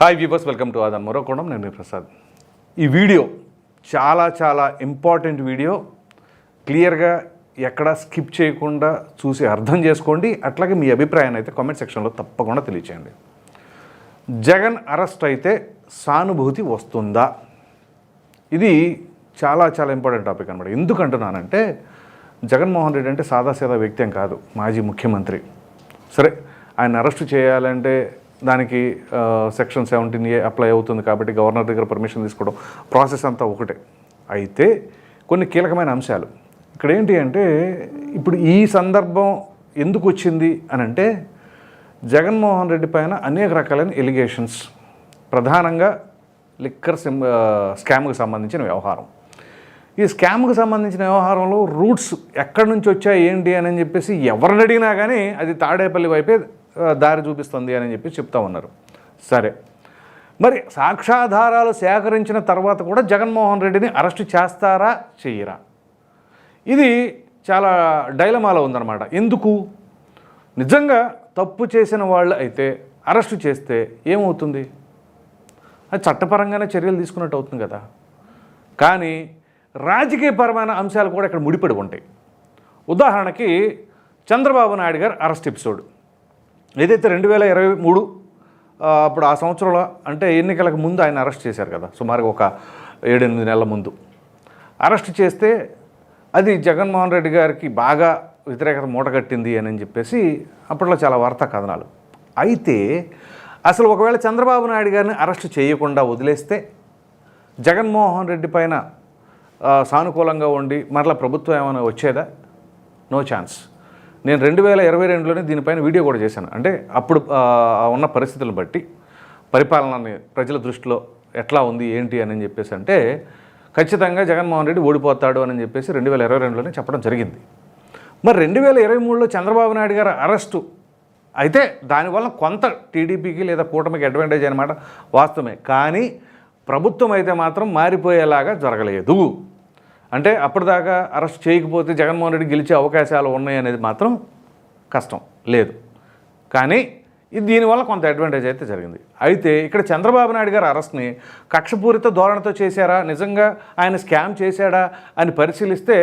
Hi viewers welcome to ఆదన్ మరోకోణం నేను మీ ప్రసాద్ ఈ వీడియో చాలా చాలా ఇంపార్టెంట్ వీడియో. క్లియర్గా ఎక్కడ స్కిప్ చేయకుండా చూసి అర్థం చేసుకోండి. అట్లాగే మీ అభిప్రాయాన్ని అయితే కామెంట్ సెక్షన్లో తప్పకుండా తెలియచేయండి. జగన్ అరెస్ట్ అయితే సానుభూతి వస్తుందా? ఇది చాలా చాలా ఇంపార్టెంట్ టాపిక్ అనమాట ఎందుకంటున్నానంటే జగన్మోహన్ రెడ్డి అంటే సాదాసీదా వ్యక్తి ఏం కాదు. మాజీ ముఖ్యమంత్రి. సరే ఆయన అరెస్ట్ చేయాలంటే దానికి సెక్షన్ సెవెంటీన్ ఏ అప్లై అవుతుంది కాబట్టి గవర్నర్ దగ్గర పర్మిషన్ తీసుకోవడం ప్రాసెస్ అంతా ఒకటే. అయితే కొన్ని కీలకమైన అంశాలు. ఇక్కడ ఏంటి అంటే ఇప్పుడు ఈ సందర్భం ఎందుకు వచ్చింది అని అంటే జగన్మోహన్ రెడ్డి పైన అనేక రకాలైన ఎలిగేషన్స్ ప్రధానంగా లిక్కర్ సిమ్ స్కామ్కి సంబంధించిన వ్యవహారం. ఈ స్కామ్కి సంబంధించిన వ్యవహారంలో రూట్స్ ఎక్కడి నుంచి వచ్చాయి ఏంటి అని చెప్పేసి ఎవరిని అడిగినా కానీ అది తాడేపల్లి వైపే దారి చూపిస్తుంది అని చెప్పి చెప్తా ఉన్నారు. సరే. మరి సాక్ష్యాధారాలు సేకరించిన తర్వాత కూడా జగన్మోహన్ రెడ్డిని అరెస్ట్ చేస్తారా చెయ్యరా ఇది చాలా డైలమాలో ఉందన్నమాట. ఎందుకు? నిజంగా తప్పు చేసిన వాళ్ళు అయితే అరెస్ట్ చేస్తే ఏమవుతుంది? అది చట్టపరంగానే చర్యలు తీసుకున్నట్టు అవుతుంది కదా. కానీ రాజకీయపరమైన అంశాలు కూడా ఇక్కడ ముడిపడి ఉంటాయి. ఉదాహరణకి చంద్రబాబు నాయుడు గారు అరెస్ట్ ఎపిసోడ్. ఏదైతే రెండు వేల ఇరవై మూడు అప్పుడు ఆ సంవత్సరంలో అంటే ఎన్నికలకు ముందు ఆయన అరెస్ట్ చేశారు కదా సుమారుగా ఒక ఏడెనిమిది నెలల ముందు. అరెస్ట్ చేస్తే అది జగన్మోహన్ రెడ్డి గారికి బాగా వ్యతిరేకత మూటగట్టింది అని చెప్పేసి అప్పట్లో చాలా వార్తా కథనాలు. అయితే అసలు ఒకవేళ చంద్రబాబు నాయుడు గారిని అరెస్ట్ చేయకుండా వదిలేస్తే జగన్మోహన్ రెడ్డి పైన సానుకూలంగా ఉండి మరలా ప్రభుత్వం ఏమైనా వచ్చేదా? No chance. నేను రెండు వేల ఇరవై రెండులోనే దీనిపైన వీడియో కూడా చేశాను. అంటే అప్పుడు ఉన్న పరిస్థితులను బట్టి పరిపాలనని ప్రజల దృష్టిలో ఎట్లా ఉంది ఏంటి అని చెప్పేసి అంటే ఖచ్చితంగా జగన్మోహన్ రెడ్డి ఓడిపోతాడు అని చెప్పేసి రెండు వేల ఇరవై రెండులోనే చెప్పడం జరిగింది. మరి రెండు వేల ఇరవై మూడులో చంద్రబాబు నాయుడు గారు అరెస్టు అయితే దానివల్ల కొంత టీడీపీకి లేదా కూటమికి అడ్వాంటేజ్ అనమాట వాస్తవమే. కానీ ప్రభుత్వం అయితే మాత్రం మారిపోయేలాగా జరగలేదు. అంటే అప్పటిదాకా అరెస్ట్ చేయకపోతే జగన్మోహన్ రెడ్డి గెలిచే అవకాశాలు ఉన్నాయి అనేది మాత్రం కష్టం లేదు. కానీ ఇది దీనివల్ల కొంత అడ్వాంటేజ్ అయితే జరిగింది. అయితే ఇక్కడ చంద్రబాబు నాయుడు గారు అరెస్ట్ని కక్షపూరిత ధోరణితో చేశారా? నిజంగా ఆయన స్కామ్ చేశాడా అని పరిశీలిస్తే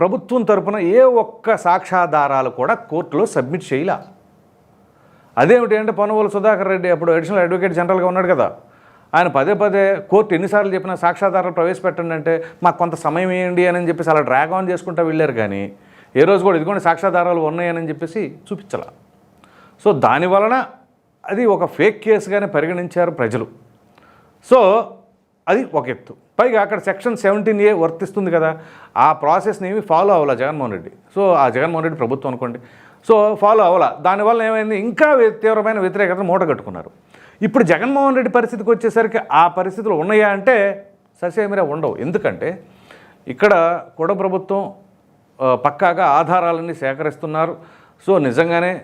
ప్రభుత్వం తరపున ఏ ఒక్క సాక్ష్యాధారాలు కూడా కోర్టులో సబ్మిట్ చేయలే. అదేమిటి అంటే పొన్నవోలు సుధాకర్ రెడ్డి అప్పుడు అడిషనల్ అడ్వకేట్ జనరల్గా ఉన్నాడు కదా. ఆయన పదే పదే కోర్టు ఎన్నిసార్లు చెప్పినా సాక్ష్యాధారాలు ప్రవేశపెట్టండి అంటే మాకు కొంత సమయం ఇవ్వండి అని చెప్పేసి అలా డ్రాగ్ ఆన్ చేసుకుంటూ వెళ్ళారు కానీ ఏ రోజు కూడా ఇదిగోండి సాక్ష్యాధారాలు ఉన్నాయని చెప్పేసి చూపించాల. సో దాని వలన అది ఒక ఫేక్ కేసుగానే పరిగణించారు ప్రజలు. సో అది ఒక ఎత్తు. పైగా అక్కడ సెక్షన్ సెవెంటీన్ ఏ వర్తిస్తుంది కదా ఆ ప్రాసెస్ని ఏమి ఫాలో అవ్వాల జగన్మోహన్ రెడ్డి. సో ఆ జగన్మోహన్ రెడ్డి ప్రభుత్వం అనుకోండి. సో ఫాలో అవ్వాల. దానివల్ల ఏమైంది? ఇంకా తీవ్రమైన వ్యతిరేకతను మూట కట్టుకున్నారు. ఇప్పుడు జగన్మోహన్ రెడ్డి పరిస్థితికి వచ్చేసరికి ఆ పరిస్థితులు ఉన్నాయా అంటే ససేమిరా ఉండవు. ఎందుకంటే ఇక్కడ కూడా ప్రభుత్వం పక్కాగా ఆధారాలన్నీ సేకరిస్తున్నారు. సో నిజంగానే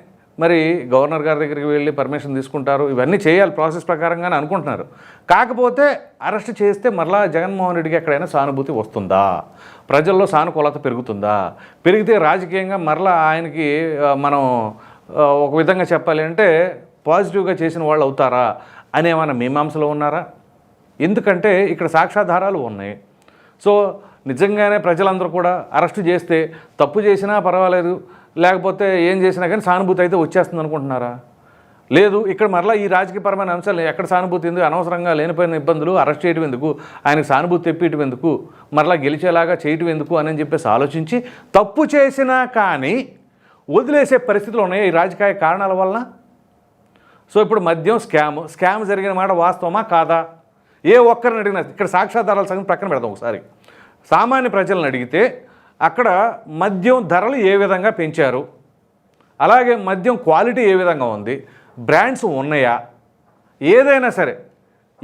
మరి గవర్నర్ గారి దగ్గరికి వెళ్ళి పర్మిషన్ తీసుకుంటారు. ఇవన్నీ చేయాలి ప్రాసెస్ ప్రకారంగానే అనుకుంటున్నారు. కాకపోతే అరెస్ట్ చేస్తే మరలా జగన్మోహన్ రెడ్డికి ఎక్కడైనా సానుభూతి వస్తుందా? ప్రజల్లో సానుకూలత పెరుగుతుందా? పెరిగితే రాజకీయంగా మరలా ఆయనకి మనం ఒక విధంగా చెప్పాలి అంటే పాజిటివ్గా చేసిన వాళ్ళు అవుతారా అనేమైనా మీమాంసలో ఉన్నారా? ఎందుకంటే ఇక్కడ సాక్ష్యాధారాలు ఉన్నాయి. సో నిజంగానే ప్రజలందరూ కూడా అరెస్ట్ చేస్తే తప్పు చేసినా పర్వాలేదు లేకపోతే ఏం చేసినా కానీ సానుభూతి అయితే వచ్చేస్తుంది అనుకుంటున్నారా? లేదు ఇక్కడ మరలా ఈ రాజకీయపరమైన అంశాలు ఎక్కడ సానుభూతి ఎందుకు? అనవసరంగా లేనిపోయిన ఇబ్బందులు అరెస్ట్ చేయటం ఎందుకు? ఆయనకు సానుభూతి తెప్పియటం ఎందుకు? మరలా గెలిచేలాగా చేయటం ఎందుకు? అని చెప్పేసి ఆలోచించి తప్పు చేసినా కానీ వదిలేసే పరిస్థితులు ఉన్నాయి. ఈ రాజకీయ కారణాల వలన సో ఇప్పుడు మద్యం స్కామ్. స్కామ్ జరిగిన మాట వాస్తవమా? కాదా? ఏ ఒక్కరిని అడిగినా ఇక్కడ సాక్ష్యాధారాల సంగతి ప్రక్కన పెడదాం ఒకసారి. సామాన్య ప్రజలను అడిగితే అక్కడ మద్యం ధరలు ఏ విధంగా పెంచారు? అలాగే మద్యం క్వాలిటీ ఏ విధంగా ఉంది? బ్రాండ్స్ ఉన్నాయా? ఏదైనా సరే.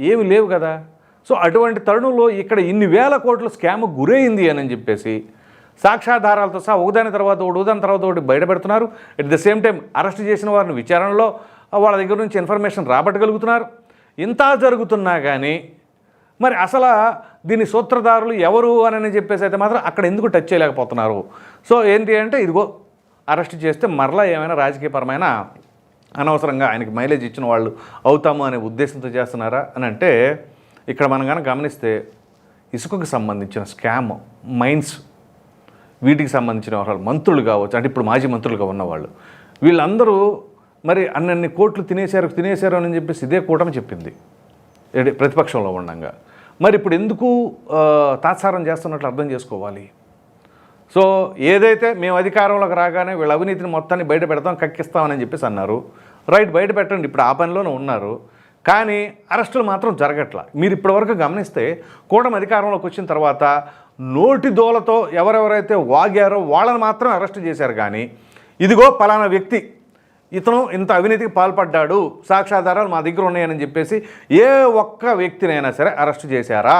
ఏమి లేవు కదా. సో అటువంటి తరుణంలో ఇక్కడ ఇన్ని వేల కోట్ల స్కామ్ గురైంది అని చెప్పేసి సాక్ష్యాధారాలతో సహా ఒకదాని తర్వాత ఒకటి ఒకదాని తర్వాత ఒకటి బయటపెడుతున్నారు. At the same time arrest చేసిన వారిని విచారణలో వాళ్ళ దగ్గర నుంచి ఇన్ఫర్మేషన్ రాబట్టగలుగుతున్నారు. ఇంత జరుగుతున్నా కానీ మరి అసలు దీని సూత్రధారులు ఎవరు అని చెప్పేసి అయితే మాత్రం అక్కడ ఎందుకు టచ్ చేయలేకపోతున్నారు? సో ఏంటి అంటే ఇదిగో అరెస్ట్ చేస్తే మరలా ఏమైనా రాజకీయపరమైన అనవసరంగా ఆయనకి మైలేజ్ ఇచ్చిన వాళ్ళు అవుతాము అనే ఉద్దేశంతో చేస్తున్నారా? అని అంటే ఇక్కడ మనం కనుక గమనిస్తే ఇసుకకు సంబంధించిన స్కామ్ మైన్స్ వీటికి సంబంధించిన వాళ్ళు మంత్రులు కావచ్చు అంటే ఇప్పుడు మాజీ మంత్రులుగా ఉన్నవాళ్ళు వీళ్ళందరూ మరి అన్నన్ని కోట్లు తినేశారు తినేశారు అని చెప్పేసి ఇదే కూటమి చెప్పింది. ప్రతిపక్షంలో ఉండంగా. మరి ఇప్పుడు ఎందుకు తాత్సారం చేస్తున్నట్లు అర్థం చేసుకోవాలి? సో ఏదైతే మేము అధికారంలోకి రాగానే వీళ్ళ అవినీతిని మొత్తాన్ని బయట పెడతాం కక్కిస్తామని చెప్పేసి అన్నారు. రైట్ బయట పెట్టండి ఇప్పుడు ఆ పనిలోనే ఉన్నారు. కానీ అరెస్టులు మాత్రం జరగట్ల. మీరు ఇప్పటివరకు గమనిస్తే కూటమి అధికారంలోకి వచ్చిన తర్వాత నోటి దోలతో ఎవరెవరైతే వాగారో వాళ్ళని మాత్రం అరెస్ట్ చేశారు కానీ ఇదిగో పలానా వ్యక్తి ఇతను ఇంత అవినీతికి పాల్పడ్డాడు సాక్ష్యాధారాలు మా దగ్గర ఉన్నాయని చెప్పేసి ఏ ఒక్క వ్యక్తినైనా సరే అరెస్ట్ చేశారా?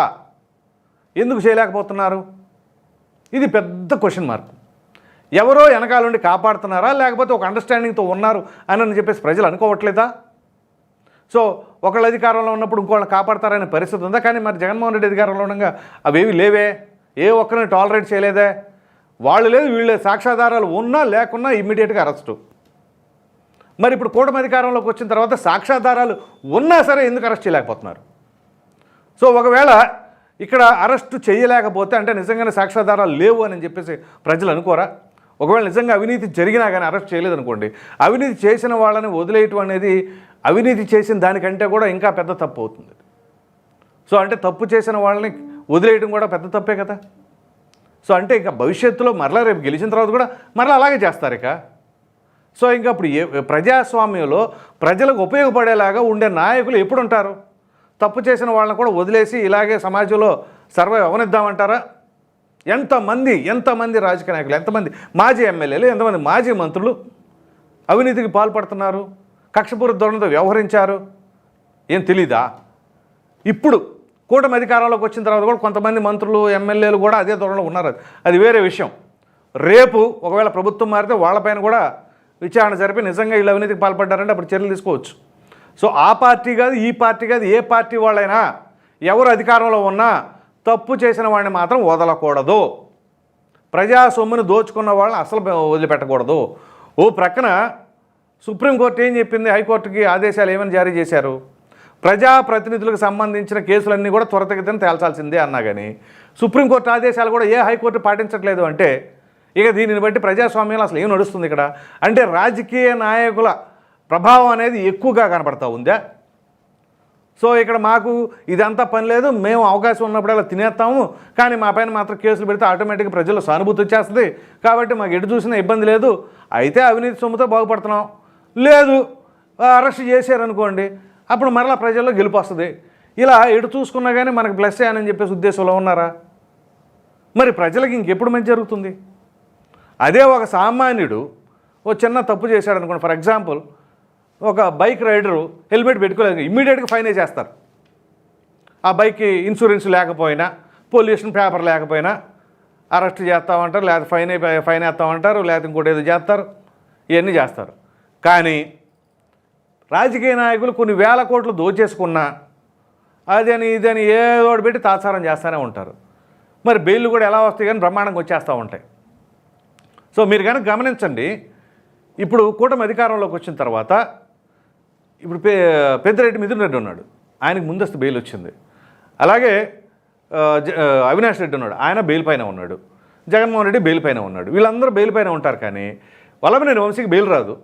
ఎందుకు చేయలేకపోతున్నారు? ఇది పెద్ద క్వశ్చన్ మార్క్ ఎవరో వెనకాలండి కాపాడుతున్నారా? లేకపోతే ఒక అండర్స్టాండింగ్తో ఉన్నారు అని అని చెప్పేసి ప్రజలు అనుకోవట్లేదా? సో ఒకళ్ళు అధికారంలో ఉన్నప్పుడు ఇంకోళ్ళని కాపాడతారనే పరిస్థితి ఉందా? కానీ మరి జగన్మోహన్ రెడ్డి అధికారంలో ఉండగా అవేవి లేవే? ఏ ఒక్కరిని టాలరేట్ చేయలేదే? వాళ్ళు లేదు వీళ్ళు సాక్ష్యాధారాలు ఉన్నా లేకున్నా ఇమ్మీడియట్గా అరెస్టు. మరి ఇప్పుడు కూటమి అధికారంలోకి వచ్చిన తర్వాత సాక్ష్యాధారాలు ఉన్నా సరే ఎందుకు అరెస్ట్ చేయలేకపోతున్నారు? సో ఒకవేళ ఇక్కడ అరెస్టు చేయలేకపోతే అంటే నిజంగానే సాక్ష్యాధారాలు లేవు అని చెప్పేసి ప్రజలు అనుకోరా? ఒకవేళ నిజంగా అవినీతి జరిగినా కానీ అరెస్ట్ చేయలేదనుకోండి అవినీతి చేసిన వాళ్ళని వదిలేయటం అనేది అవినీతి చేసిన దానికంటే కూడా ఇంకా పెద్ద తప్పు అవుతుంది. సో అంటే తప్పు చేసిన వాళ్ళని వదిలేయడం కూడా పెద్ద తప్పే కదా? సో అంటే ఇంకా భవిష్యత్తులో మరలా రేపు గెలిచిన తర్వాత కూడా మరలా అలాగే చేస్తారు ఇక సో ఇంకా ఇప్పుడు ఏ ప్రజాస్వామ్యంలో ప్రజలకు ఉపయోగపడేలాగా ఉండే నాయకులు ఎప్పుడు ఉంటారు తప్పు చేసిన వాళ్ళని కూడా వదిలేసి ఇలాగే సమాజంలో సర్వే అవనిద్దామంటారా? ఎంతమంది ఎంతమంది రాజకీయ నాయకులు ఎంతమంది మాజీ ఎమ్మెల్యేలు ఎంతమంది మాజీ మంత్రులు అవినీతికి పాల్పడుతున్నారు? కక్షపూర ధోరణితో వ్యవహరించారు? ఏం తెలీదా? ఇప్పుడు కూటమి అధికారంలోకి వచ్చిన తర్వాత కూడా కొంతమంది మంత్రులు ఎమ్మెల్యేలు కూడా అదే ధోరణిలో ఉన్నారు. అది వేరే విషయం. రేపు ఒకవేళ ప్రభుత్వం మారితే వాళ్ళపైన కూడా విచారణ జరిపి నిజంగా వీళ్ళు అవినీతికి పాల్పడ్డారంటే అప్పుడు చర్యలు తీసుకోవచ్చు. సో ఆ పార్టీ కాదు ఈ పార్టీ కాదు ఏ పార్టీ వాళ్ళైనా ఎవరు అధికారంలో ఉన్నా తప్పు చేసిన వాడిని మాత్రం వదలకూడదు. ప్రజా సొమ్మును దోచుకున్న వాళ్ళని అసలు వదిలిపెట్టకూడదు. ఓ ప్రక్కన సుప్రీంకోర్టు ఏం చెప్పింది? హైకోర్టుకి ఆదేశాలు ఏమని జారీ చేశారు? ప్రజాప్రతినిధులకు సంబంధించిన కేసులన్నీ కూడా త్వరితగతిన తేల్చాల్సిందే అన్నా కానీ సుప్రీంకోర్టు ఆదేశాలు కూడా ఏ హైకోర్టు పాటించట్లేదు అంటే ఇక దీనిని బట్టి ప్రజాస్వామ్యంలో అసలు ఏం నడుస్తుంది ఇక్కడ? అంటే రాజకీయ నాయకుల ప్రభావం అనేది ఎక్కువగా కనపడతా ఉందా? సో ఇక్కడ మాకు ఇదంతా పని లేదు మేము అవకాశం ఉన్నప్పుడల్లా తినేస్తాము కానీ మా పైన మాత్రం కేసులు పెడితే ఆటోమేటిక్గా ప్రజల్లో సానుభూతి వచ్చేస్తుంది. కాబట్టి మాకు ఎటు చూసినా ఇబ్బంది లేదు. అయితే అవినీతి సొమ్ముతో బాగుపడుతున్నాం. లేదు అరెస్ట్ చేశారనుకోండి అప్పుడు మరలా ప్రజల్లో గెలుపు వస్తుంది. ఇలా ఎటు చూసుకున్నా కానీ మనకు ప్లస్ అని చెప్పేసి ఉద్దేశంలో ఉన్నారా? మరి ప్రజలకు ఇంకెప్పుడు మంచి జరుగుతుంది? అదే ఒక సామాన్యుడు ఓ చిన్న తప్పు చేశాడు అనుకోండి ఫర్ ఎగ్జాంపుల్ ఒక బైక్ రైడరు హెల్మెట్ పెట్టుకోలేదు ఇమ్మీడియట్గా ఫైన్ వేసేస్తారు. ఆ బైక్కి ఇన్సూరెన్స్ లేకపోయినా పొల్యూషన్ పేపర్ లేకపోయినా అరెస్ట్ చేస్తామంటారు లేదా ఫైన్ ఫైన్ వేస్తామంటారు లేదా ఇంకోటి ఏదో చేస్తారు ఇవన్నీ చేస్తారు. కానీ రాజకీయ నాయకులు కొన్ని వేల కోట్లు దోచేసుకున్నా అదని ఇదని ఏదో పెట్టి తాత్సారం చేస్తూనే ఉంటారు. మరి బెయిల్ కూడా ఎలా వస్తాయి కానీ బ్రహ్మాండంగా వచ్చేస్తూ ఉంటాయి. సో మీరు కనుక గమనించండి ఇప్పుడు కూటమి అధికారంలోకి వచ్చిన తర్వాత ఇప్పుడు పే పెద్దిరెడ్డి మిథున్ రెడ్డి ఉన్నాడు. ఆయనకు ముందస్తు బెయిల్ వచ్చింది. అలాగే జ- అవినాష్ రెడ్డి ఉన్నాడు. ఆయన బెయిల్ పైన ఉన్నాడు. జగన్మోహన్ రెడ్డి బెయిల్ పైన ఉన్నాడు. వీళ్ళందరూ బెయిల్ పైన ఉంటారు కానీ వల్లభనేని వంశీకి బెయిల్ రాదు.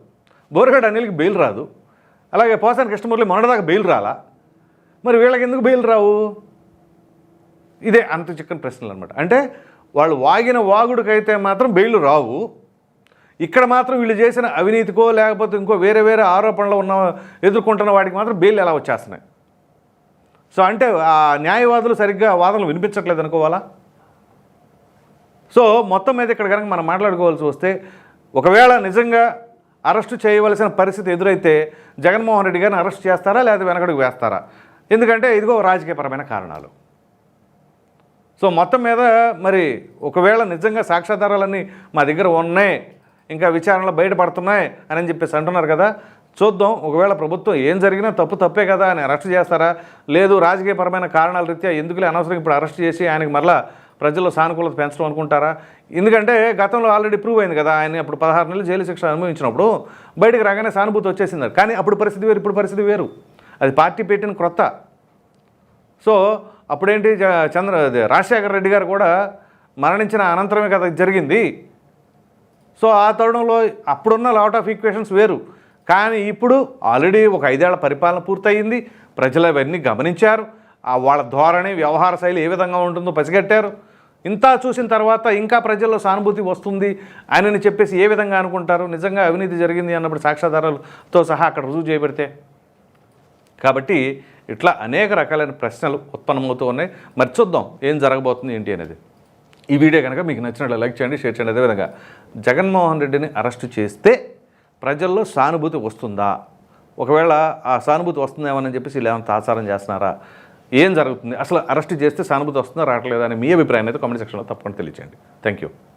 బోరగడ్ అనిల్కి బెయిల్ రాదు. అలాగే పోసాని కృష్ణమూర్తి మొన్నటిదాకా బెయిల్ రాలా. మరి వీళ్ళకి ఎందుకు బెయిల్ రావు? ఇదే అంత చిక్కని ప్రశ్నలు అనమాట అంటే వాళ్ళు వాగిన వాగుడికైతే మాత్రం బెయిల్ రావు. ఇక్కడ మాత్రం వీళ్ళు చేసిన అవినీతికో లేకపోతే ఇంకో వేరే వేరే ఆరోపణలు ఉన్న ఎదుర్కొంటున్న వాడికి మాత్రం బెయిల్ ఎలా వచ్చేస్తున్నాయి? సో అంటే ఆ న్యాయవాదులు సరిగ్గా వాదనలు వినిపించట్లేదు అనుకోవాలా? సో మొత్తం మీద ఇక్కడ కనుక మనం మాట్లాడుకోవాల్సి వస్తే ఒకవేళ నిజంగా అరెస్టు చేయవలసిన పరిస్థితి ఎదురైతే జగన్మోహన్ రెడ్డి గారిని అరెస్ట్ చేస్తారా లేదా వెనకడుగు వేస్తారా? ఎందుకంటే ఇదిగో రాజకీయపరమైన కారణాలు. సో మొత్తం మీద మరి ఒకవేళ నిజంగా సాక్ష్యాధారాలన్నీ మా దగ్గర ఉన్నాయి ఇంకా విచారణలో బయటపడుతున్నాయి అని చెప్పేసి అంటున్నారు కదా చూద్దాం. ఒకవేళ ప్రభుత్వం ఏం జరిగినా తప్పు తప్పే కదా అని అరెస్ట్ చేస్తారా? లేదు రాజకీయపరమైన కారణాల రీత్యా ఎందుకులే అనవసరం ఇప్పుడు అరెస్ట్ చేసి ఆయనకి మరలా ప్రజల్లో సానుకూలత పెంచడం అనుకుంటారా? ఎందుకంటే గతంలో ఆల్రెడీ ప్రూవ్ అయింది కదా ఆయన అప్పుడు పదహారు నెలలు జైలు శిక్ష అనుభవించినప్పుడు బయటకు రాగానే సానుభూతి వచ్చేసింది. కానీ అప్పుడు పరిస్థితి వేరు ఇప్పుడు పరిస్థితి వేరు. అది పార్టీ పెట్టిన క్రొత్త. సో అప్పుడేంటి చంద్ర రాజశేఖర రెడ్డి గారు కూడా మరణించిన అనంతరమే కదా జరిగింది. సో ఆ తరుణంలో అప్పుడున్న లాట్ ఆఫ్ ఈక్వేషన్స్ వేరు. కానీ ఇప్పుడు ఆల్రెడీ ఒక ఐదేళ్ళ పరిపాలన పూర్తయింది. ప్రజలు అవన్నీ గమనించారు. వాళ్ళ ధోరణి వ్యవహార శైలి ఏ విధంగా ఉంటుందో పసిగట్టారు. ఇంత చూసిన తర్వాత ఇంకా ప్రజల్లో సానుభూతి వస్తుంది ఆయనని చెప్పేసి ఏ విధంగా అనుకుంటారు? నిజంగా అవినీతి జరిగింది అన్నప్పుడు సాక్ష్యాధారాలతో సహా అక్కడ రుజువు చేయబడితే. కాబట్టి ఇట్లా అనేక రకాలైన ప్రశ్నలు ఉత్పన్నమవుతూ ఉన్నాయి. మరి చూద్దాం ఏం జరగబోతుంది ఏంటి అనేది. ఈ వీడియో కనుక మీకు నచ్చినట్లు లైక్ చేయండి షేర్ చేయండి. అదేవిధంగా జగన్మోహన్ రెడ్డిని అరెస్టు చేస్తే ప్రజల్లో సానుభూతి వస్తుందా? ఒకవేళ ఆ సానుభూతి వస్తుందేమని చెప్పేసి వీళ్ళు ఏమైనా తాసారం చేస్తున్నారా? ఏం జరుగుతుంది? అసలు అరెస్ట్ చేస్తే సానుభూతి వస్తుందా రావట్లేదా అని మీ అభిప్రాయం అయితే కామెంట్ సెక్షన్లో తప్పకుండా తెలియచేయండి. Thank you